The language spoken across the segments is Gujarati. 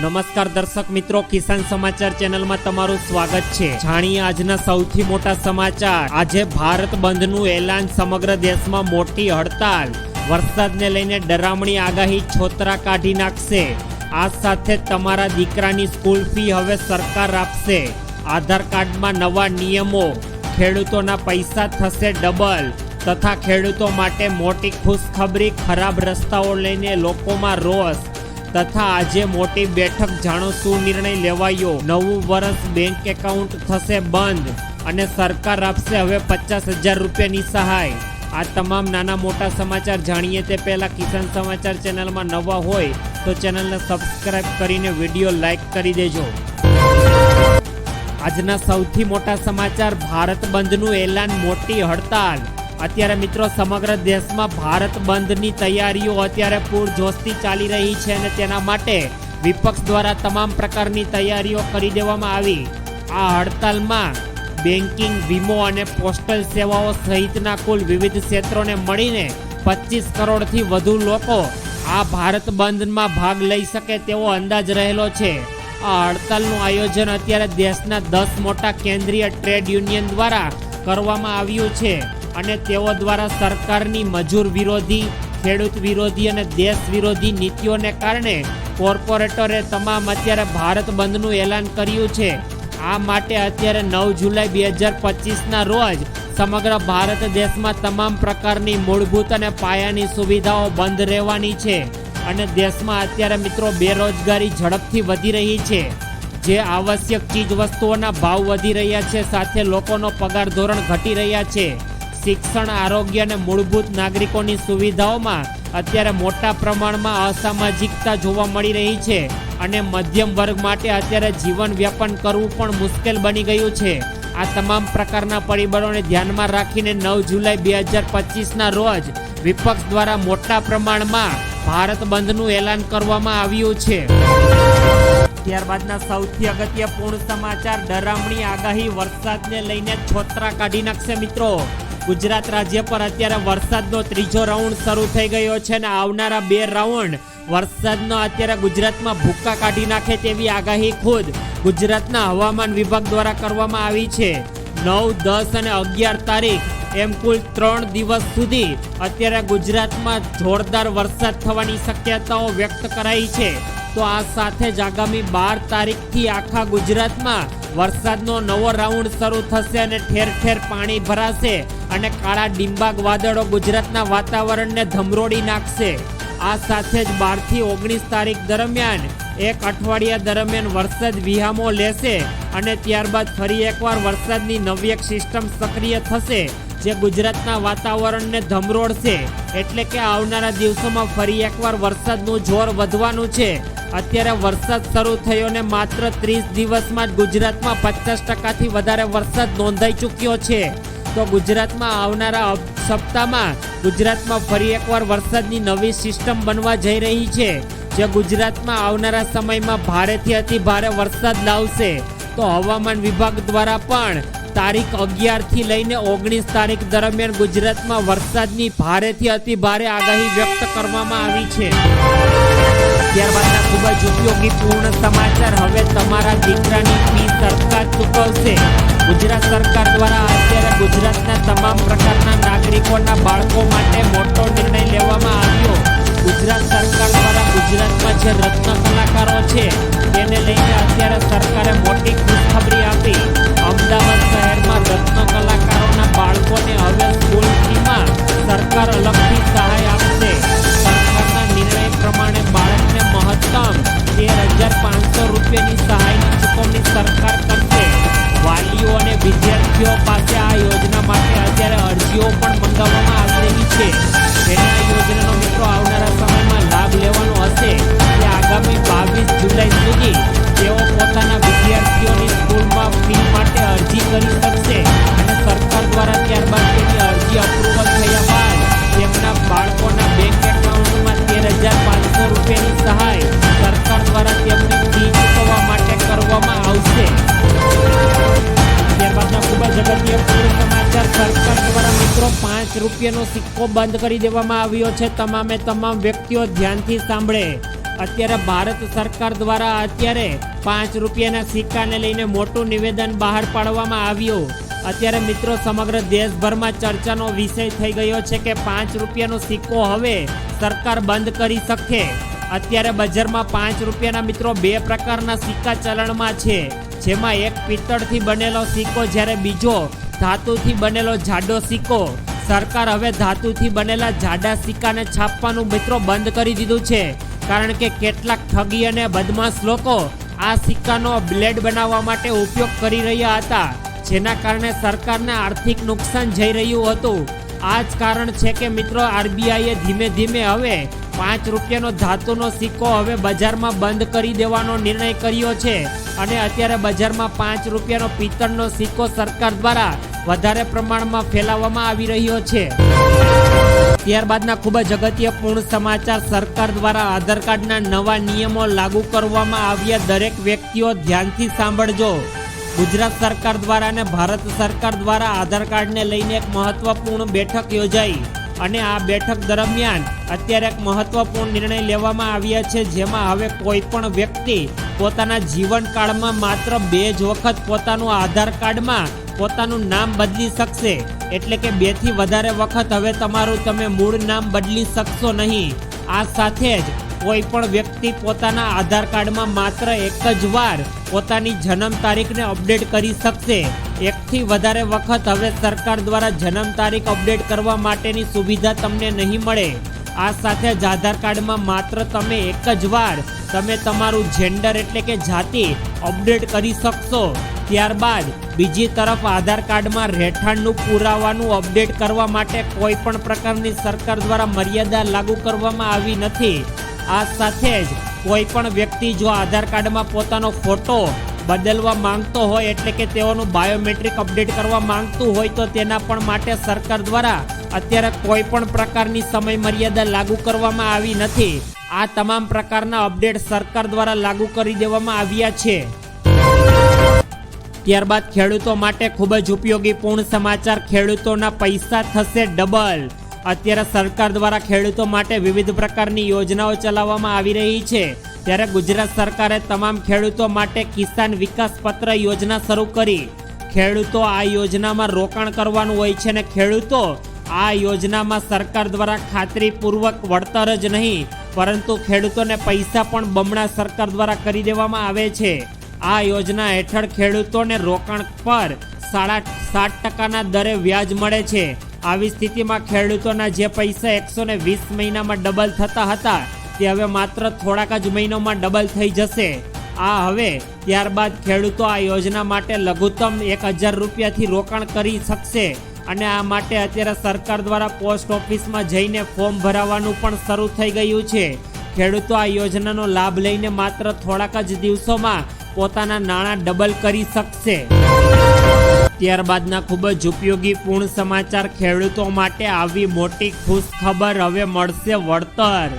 નમસ્કાર દર્શક મિત્રો, કિસાન સમાચાર ચેનલમાં તમારું સ્વાગત છે. જાણીએ આજના સૌથી મોટા સમાચાર. આજે ભારત બંધનું એલાન સમગ્ર દેશમાં મોટી હડતાલ. વરસાદને લઈને ડરામણી આગાહી છોતરા કાઢી નાખશે. આ સાથે તમારા દીકરાની સ્કૂલ ફી હવે સરકાર આપશે. આધાર કાર્ડમાં નવા નિયમો. ખેડૂતોના પૈસા થશે ડબલ. તથા ખેડૂતો માટે મોટી ખુશખબરી, ખરાબ રસ્તાઓ લઈને લોકોમાં રોષ. તથા આજે મોટી બેઠક જાણો શું નિર્ણય લેવાયો. નવું વર્ષ બેંક એકાઉન્ટ થશે બંધ અને સરકાર આપશે હવે પચાસ હજાર રૂપિયાની સહાય. આ તમામ નાના મોટા સમાચાર જાણીએ તે પહેલાં કિસાન સમાચાર ચેનલમાં નવા હોય તો ચેનલને સબસ્ક્રાઇબ કરીને વીડિયો લાઈક કરી દેજો. આજના સૌથી મોટા સમાચાર, ભારત બંધનું એલાન, મોટી હડતાલ. અત્યારે મિત્રો સમગ્ર દેશમાં ભારત બંધની તૈયારીઓ અત્યારે પૂરજોશથી ચાલી રહી છે અને તેના માટે વિપક્ષ દ્વારા તમામ પ્રકારની તૈયારીઓ કરી દેવામાં આવી. આ હડતાલમાં બેન્કિંગ, વીમો અને પોસ્ટલ સેવાઓ સહિતના કુલ વિવિધ ક્ષેત્રોને મળીને પચીસ કરોડથી વધુ લોકો આ ભારત બંધમાં ભાગ લઈ શકે તેવો અંદાજ રહેલો છે. આ હડતાલનું આયોજન અત્યારે દેશના દસ મોટા કેન્દ્રીય ટ્રેડ યુનિયન દ્વારા કરવામાં આવ્યું છે. અને તેઓ દ્વારા સરકારની મજૂર વિરોધી, ખેડૂત વિરોધી અને દેશ વિરોધી નીતિઓને કારણે કોર્પોરેટરે તમામ અત્યારે ભારત બંધનું એલાન કર્યું છે. આ માટે અત્યારે નવ જુલાઈ બે હજાર પચીસના રોજ સમગ્ર ભારત દેશમાં તમામ પ્રકારની મૂળભૂત અને પાયાની સુવિધાઓ બંધ રહેવાની છે અને દેશમાં અત્યારે મિત્રો બેરોજગારી ઝડપથી વધી રહી છે. જે આવશ્યક ચીજ વસ્તુઓના ભાવ વધી રહ્યા છે, સાથે લોકોનો પગાર ધોરણ ઘટી રહ્યા છે. શિક્ષણ, આરોગ્ય અને મૂળભૂત નાગરિકોની સુવિધાઓમાં અત્યારે મોટા પ્રમાણમાં અસામાજિકતા જોવા મળી રહી છે અને મધ્યમ વર્ગ માટે અત્યારે જીવન વ્યાપન કરવું પણ મુશ્કેલ બની ગયું છે. આ તમામ પ્રકારના પરિબળોને ધ્યાનમાં રાખીને નવ જુલાઈ બે હજાર પચીસના રોજ વિપક્ષ દ્વારા મોટા પ્રમાણમાં ભારત બંધનું એલાન કરવામાં આવ્યું છે. ત્યારબાદના સૌથી અગત્યપૂર્ણ સમાચાર, ડરામણી આગાહી વરસાદને લઈને છોતરા કાઢી નાખશે મિત્રો. ગુજરાત રાજ્ય પર અત્યારે વરસાદનો ત્રીજો રાઉન્ડ શરૂ થઈ ગયો છે અને આવનારા બે રાઉન્ડ વરસાદનો અત્યારે ગુજરાતમાં ભૂક્કા કાઢી નાખે તેવી આગાહી ખુદ ગુજરાતના હવામાન વિભાગ દ્વારા કરવામાં આવી છે. નવ, દસ અને અગિયાર તારીખ એમ કુલ ત્રણ દિવસ સુધી અત્યારે ગુજરાતમાં જોરદાર વરસાદ થવાની શક્યતાઓ વ્યક્ત કરાઈ છે. તો આ સાથે જ આગામી બાર તારીખથી આખા ગુજરાતમાં વરસાદનો નવો રાઉન્ડ શરૂ થશે અને ઠેર ઠેર પાણી ભરાશે અને કાળા ડિંબાગ વાદળો ગુજરાતના વાતાવરણને ધમરોડી નાખશે. આ સાથે જ બારથી ઓગણીસ તારીખ દરમિયાન એક અઠવાડિયા દરમિયાન વરસાદ વિહામો લેશે અને ત્યારબાદ ફરી એકવાર વરસાદની નવી એક સિસ્ટમ સક્રિય થશે જે ગુજરાતના વાતાવરણને ધમરોડશે. એટલે કે આવનારા દિવસોમાં ફરી એકવાર વરસાદનું જોર વધવાનું છે. અત્યારે વરસાદ શરૂ થયો ને માત્ર ત્રીસ દિવસમાં જ ગુજરાતમાં પચાસ ટકાથી વધારે વરસાદ નોંધાઈ ચૂક્યો છે. તો ગુજરાતમાં આવનારા સપ્તાહમાં ગુજરાતમાં ફરી એકવાર વરસાદની નવી સિસ્ટમ બનવા જઈ રહી છે. જે ગુજરાતમાં આવનારા સમયમાં ભારેથી અતિ ભારે વરસાદ લાવશે. તો હવામાન વિભાગ દ્વારા પણ તારીખ અગિયારથી લઈને ઓગણીસ તારીખ દરમિયાન ગુજરાતમાં વરસાદની ભારેથી અતિ ભારે આગાહી વ્યક્ત કરવામાં આવી છે. ત્યારબાદના ખૂબ જ ઉપયોગી પૂર્ણ સમાચાર હવે તમારા દીકરાની ફી સરકાર ચૂકવશે. ગુજરાત સરકાર દ્વારા અત્યારે ગુજરાતના તમામ પ્રકારના નાગરિકોના બાળકો માટે મોટો નિર્ણય લેવામાં આવ્યો. ગુજરાત સરકાર દ્વારા ગુજરાતમાં જે રત્ન કલાકારો રૂપિયાનો સિક્કો બંધ કરી દેવામાં આવ્યો છે. તમામે તમામ વ્યક્તિઓ ધ્યાનથી સાંભળે. અત્યારે ભારત સરકાર દ્વારા અત્યારે પાંચ રૂપિયાના સિક્કાને લઈને મોટું નિવેદન બહાર પાડવામાં આવ્યું. અત્યારે મિત્રો સમગ્ર દેશભરમાં ચર્ચાનો વિષય થઈ ગયો છે કે પાંચ રૂપિયાનો સિક્કો હવે સરકાર બંધ કરી શકે અત્યારે બજારમાં પાંચ રૂપિયાના મિત્રો બે પ્રકારના સિક્કા ચલણમાં છે. જેમાં એક પિત્તળથી બનેલો સિક્કો, જ્યારે બીજો ધાતુથી બનેલો જાડો સિક્કો. સરકાર હવે ધાતુથી બનેલા જાડા સિક્કાને છાપવાનું મિત્રો બંધ કરી દીધું છે. કારણ કે કેટલાક ઠગી અને બદમાશ લોકો આ સિક્કાનો બ્લેડ બનાવવા માટે ઉપયોગ કરી રહ્યા હતા, જેના કારણે સરકારને આર્થિક નુકસાન જઈ રહ્યું હતું. આ જ કારણ છે કે મિત્રો આરબીઆઈએ ધીમે ધીમે હવે પાંચ રૂપિયાનો ધાતુનો સિક્કો હવે બજારમાં બંધ કરી દેવાનો નિર્ણય કર્યો છે. અને અત્યારે બજારમાં પાંચ રૂપિયાનો પિત્તળનો સિક્કો સરકાર દ્વારા વધારે પ્રમાણમાં ફેલાવવામાં આવી રહ્યો છે. ત્યારબાદના ખૂબ જ અગત્યપૂર્ણ સમાચાર સરકાર દ્વારા આધાર કાર્ડના નવા નિયમો લાગુ કરવામાં આવ્યા. દરેક વ્યક્તિઓ ધ્યાનથી સાંભળજો. ગુજરાત સરકાર દ્વારા અને ભારત સરકાર દ્વારા આધાર કાર્ડને લઈને એક મહત્વપૂર્ણ બેઠક યોજાઈ અને આ બેઠક દરમિયાન અત્યારે એક મહત્વપૂર્ણ નિર્ણય લેવામાં આવ્યા છે. જેમાં હવે કોઈ પણ વ્યક્તિ પોતાના જીવનકાળમાં માત્ર બે જ વખત પોતાનું આધાર કાર્ડમાં પોતાનું નામ બદલી શકશે. એટલે કે બેથી વધારે વખત હવે તમારું તમે મૂળ નામ બદલી શકશો નહીં. આ સાથે જ કોઈ પણ વ્યક્તિ પોતાના આધાર કાર્ડમાં માત્ર એક જ વાર પોતાની જન્મ તારીખને અપડેટ કરી શકશે. એકથી વધારે વખત હવે સરકાર દ્વારા જન્મ તારીખ અપડેટ કરવા માટેની સુવિધા તમને નહીં મળે. આ સાથે જ આધાર કાર્ડમાં માત્ર તમે એક જ વાર તમે તમારું જેન્ડર એટલે કે જાતિ અપડેટ કરી શકશો. ત્યારબાદ બીજી તરફ આધાર કાર્ડમાં રહેઠાણનું પુરાવાનું અપડેટ કરવા માટે કોઈ પણ પ્રકારની સરકાર દ્વારા મર્યાદા લાગુ કરવામાં આવી નથી. આ સાથે જ કોઈ પણ વ્યક્તિ જો આધાર કાર્ડમાં પોતાનો ફોટો બદલવા માંગતો હોય એટલે કે તેઓનું બાયોમેટ્રિક અપડેટ કરવા માંગતું હોય તો તેના પણ માટે સરકાર દ્વારા અત્યારે કોઈ પણ પ્રકારની સમય મર્યાદા લાગુ કરવામાં આવી નથી. આ તમામ પ્રકારના અપડેટ સરકાર દ્વારા લાગુ કરી દેવામાં આવ્યા છે. ત્યારબાદ ખેડૂતો માટે ખૂબ જ ઉપયોગી પૂર્ણ સમાચાર, ખેડૂતોના પૈસા થશે ડબલ. અત્યારે સરકાર દ્વારા ખેડૂતો માટે વિવિધ પ્રકારની યોજનાઓ ચલાવવામાં આવી રહી છે. ત્યારે ગુજરાત સરકારે તમામ ખેડૂતો માટે કિસાન વિકાસ પત્ર યોજના શરૂ કરી. ખેડૂતો આ યોજનામાં રોકાણ કરવાનું હોય છે અને ખેડૂતો, આ યોજનામાં સરકાર દ્વારા ખાતરીપૂર્વક વળતર જ નહીં, પરંતુ ખેડૂતોને પૈસા પણ બમણા સરકાર દ્વારા કરી દેવામાં આવે છે. આ યોજના હેઠળ ખેડૂતોને રોકાણ પર સાડા સાત ટકાના દરે વ્યાજ મળે છે. આવી સ્થિતિમાં ખેડૂતોના જે પૈસા એકસો ને વીસ મહિનામાં ડબલ થતા હતા, તે હવે માત્ર થોડાક જ મહિનોમાં ડબલ થઈ જશે. આ હવે ત્યારબાદ ખેડૂતો આ યોજના માટે લઘુત્તમ એક હજાર રૂપિયાથી રોકાણ કરી શકશે અને આ માટે અત્યારે સરકાર દ્વારા પોસ્ટ ઓફિસમાં જઈને ફોર્મ ભરાવાનું પણ શરૂ થઈ ગયું છે. ખેડૂતો આ યોજનાનો લાભ લઈને માત્ર થોડાક જ દિવસોમાં પોતાના નાણાં ડબલ કરી શકશે. ત્યારબાદના ખૂબ જ ઉપયોગી પૂર્ણ સમાચાર ખેડૂતો માટે આવી મોટી ખુશ ખબર હવે મળશે વળતર.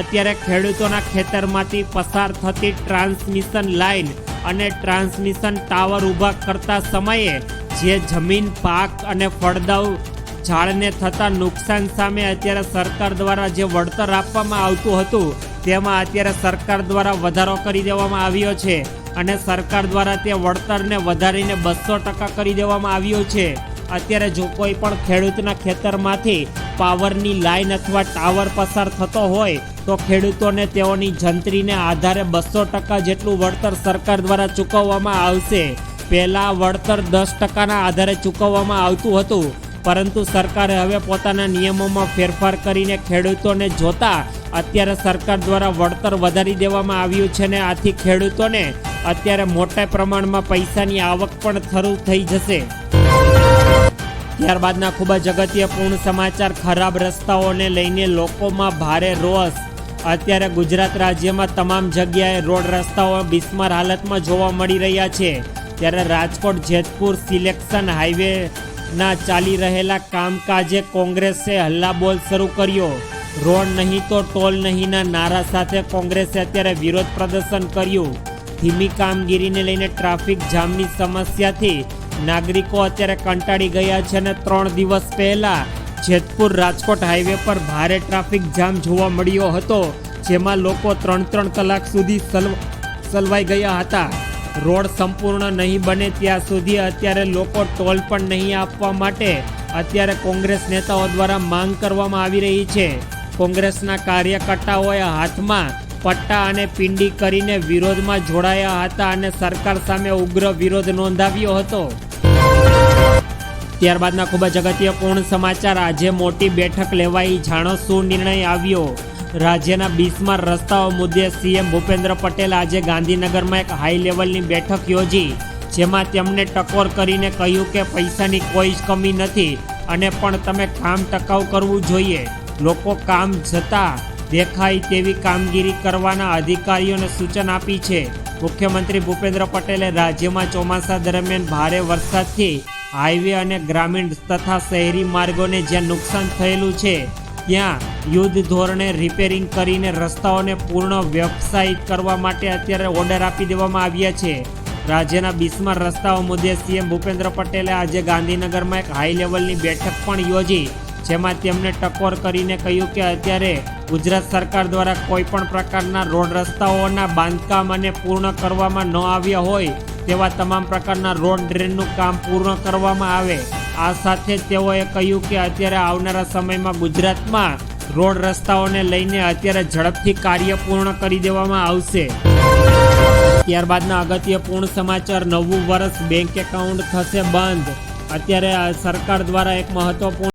અત્યારે ખેડૂતોના ખેતરમાંથી પસાર થતી ટ્રાન્સમિશન લાઇન અને ટ્રાન્સમિશન ટાવર ઊભા કરતા સમયે જે જમીન, પાક અને ફળદાઉ ઝાડને થતા નુકસાન સામે અત્યારે સરકાર દ્વારા જે વળતર આપવામાં આવતું હતું, તેમાં અત્યારે સરકાર દ્વારા વધારો કરી દેવામાં આવ્યો છે. અને સરકાર દ્વારા તે વળતરને વધારીને બસો ટકા કરી દેવામાં આવ્યો છે. અત્યારે જો કોઈ પણ ખેડૂતના ખેતરમાંથી પાવરની લાઈન અથવા ટાવર પસાર થતો હોય, તો ખેડૂતોને તેઓની જંત્રીને આધારે બસો ટકા જેટલું વળતર સરકાર દ્વારા ચૂકવવામાં આવશે. પહેલાં વળતર દસ ટકાના આધારે ચૂકવવામાં આવતું હતું, પરંતુ સરકારે હવે પોતાના નિયમોમાં ફેરફાર કરીને ખેડૂતોને જોતા અત્યારે સરકાર દ્વારા વળતર વધારી દેવામાં આવ્યું છે ને આથી ખેડૂતોને અત્યારે મોટા પ્રમાણમાં પૈસાની આવક પણ થરું થઈ જશે. ત્યારબાદના ખૂબ જ અગત્યપૂર્ણ સમાચાર, ખરાબ રસ્તાઓને લઈને લોકોમાં ભારે રોષ. અત્યારે ગુજરાત રાજ્યમાં તમામ જગ્યાએ રોડ રસ્તાઓ બિસ્માર હાલતમાં જોવા મળી રહ્યા છે. ત્યારે રાજકોટ, જેતપુર, સિલેક્શન હાઈવે ના ચાલી રહેલા કામકાજે કોંગ્રેસે હલ્લાબોલ શરૂ કર્યો. રોડ નહીં તો ટોલ નહીંના નારા સાથે કોંગ્રેસે અત્યારે વિરોધ પ્રદર્શન કર્યું. ધીમી કામગીરીને લઈને ટ્રાફિક જામની સમસ્યાથી નાગરિકો અત્યારે કંટાળી ગયા છે અને ત્રણ દિવસ પહેલા જેતપુર રાજકોટ હાઈવે પર ભારે ટ્રાફિક જામ જોવા મળ્યો હતો, જેમાં લોકો ત્રણ ત્રણ કલાક સુધી સલવ, સલવાઈ ગયા હતા. રોડ સંપૂર્ણ નહીં બને ત્યાં સુધી અત્યારે લોકો ટોલ પણ નહીં આપવા માટે અત્યારે કોંગ્રેસ નેતાઓ દ્વારા માંગ કરવામાં આવી રહી છે. કોંગ્રેસના કાર્યકર્તાઓએ હાથમાં પટ્ટા અને પિંડી કરીને વિરોધમાં જોડાયા હતા અને સરકાર સામે ઉગ્ર વિરોધ નોંધાવ્યો હતો. ત્યારબાદના ખૂબ જ અગત્યપૂર્ણ સમાચાર. આજે મોટી બેઠક લેવાઈ. જાણો શું નિર્ણય આવ્યો? રાજ્યના બીસમાં રસ્તાઓ મુદ્દે સીએમ ભૂપેન્દ્ર પટેલ આજે ગાંધીનગરમાં એક હાઈ લેવલની બેઠક યોજી, જેમાં તેમણે ટકોર કરીને કહ્યું કે પૈસાની કોઈ જ કમી નથી અને પણ તમે કામ ટકાઉ કરવું જોઈએ. લોકો કામ જતા દેખાય તેવી કામગીરી કરવાના અધિકારીઓને સૂચન આપી છે. મુખ્યમંત્રી ભૂપેન્દ્ર પટેલે રાજ્યમાં ચોમાસા દરમિયાન ભારે વરસાદથી હાઈવે અને ગ્રામીણ તથા શહેરી માર્ગોને જ્યાં નુકસાન થયેલું છે, ત્યાં યુદ્ધ ધોરણે રિપેરિંગ કરીને રસ્તાઓને પૂર્ણ વ્યવસાયિત કરવા માટે અત્યારે ઓર્ડર આપી દેવામાં આવ્યા છે. રાજ્યના બિસ્માર રસ્તાઓ મુદ્દે સીએમ ભૂપેન્દ્ર પટેલે આજે ગાંધીનગરમાં એક હાઈ લેવલની બેઠક પણ યોજી, જેમાં તેમણે ટકોર કરીને કહ્યું કે અત્યારે ગુજરાત સરકાર દ્વારા કોઈ પણ પ્રકારના રોડ રસ્તાઓના બાંધકામ અને પૂર્ણ કરવામાં ન આવ્યા હોય તેવા તમામ પ્રકારના રોડ ડ્રેનનું કામ પૂર્ણ કરવામાં આવે. આ સાથે જ તેઓએ કહ્યું કે અત્યારે આવનારા સમયમાં ગુજરાતમાં રોડ રસ્તાઓને લઈને અત્યારે ઝડપથી કાર્ય પૂર્ણ કરી દેવામાં આવશે. ત્યારબાદના અગત્યપૂર્ણ સમાચાર, નવું વર્ષ બેંક એકાઉન્ટ થશે બંધ. અત્યારે સરકાર દ્વારા એક મહત્વપૂર્ણ